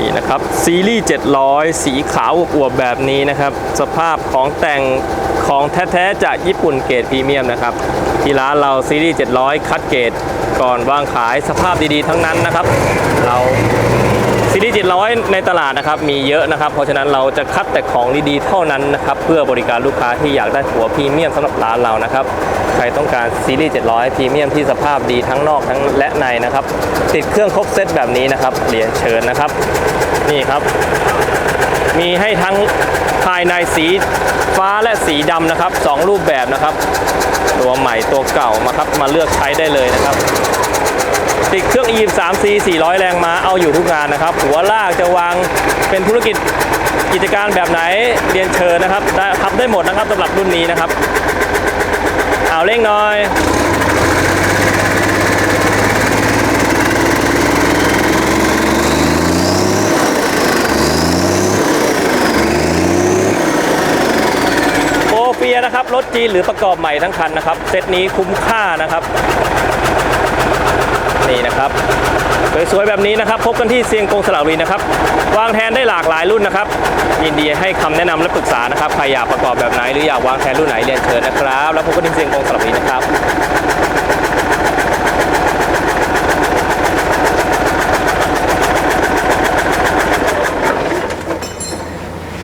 นี่นะครับซีรีส์700 สีขาวอวบแบบนี้นะครับ สภาพของแต่งของแท้ๆจากญี่ปุ่นเกรดพรีเมียมนะครับ ที่ร้านเราซีรีส์700 คัดเกรดก่อนวางขายสภาพดีๆทั้งนั้นนะครับ เรา รีส์700ในตลาดนะครับมีเยอะนะครับ เพราะฉะนั้นเราจะคัดแต่ของดีๆเท่านั้นนะครับเพื่อบริการลูกค้าที่อยากได้หัวพรีเมียมสำหรับร้านเรานะครับใครต้องการซีรีส์ 700 พรีเมียมที่สภาพดีทั้งนอกทั้งและในนะครับ ติดเครื่องครบเซตแบบนี้นะครับเรียนเชิญนะครับ นี่ครับ มีให้ทั้งภายในสีฟ้าและสีดำนะครับสองรูปแบบนะครับ ตัวใหม่ตัวเก่ามาครับมาเลือกใช้ได้เลยนะครับ เครื่อง E3C 400 แรงม้าเอาอยู่ทุกงานนะครับ หัวลากจะวางเป็นธุรกิจกิจการแบบไหนเรียนเชิญนะครับได้ทำได้หมดนะครับสำหรับรุ่นนี้นะครับเอาเร่งหน่อยโปรเฟียนะครับ รถจีนหรือประกอบใหม่ทั้งคันนะครับ เซตนี้คุ้มค่านะครับ นี่นะครับสวยๆแบบนี้นะครับ พบกันที่เซียงกงสระบุรีนะครับวางแทนได้หลากหลายรุ่นนะครับยินดีให้คำแนะนำและปรึกษานะครับใครอยากประกอบแบบไหนหรืออยากวางแทนรุ่นไหนเรียนเชิญนะครับ แล้วพบกันที่เซียงกงสระบุรีนะครับ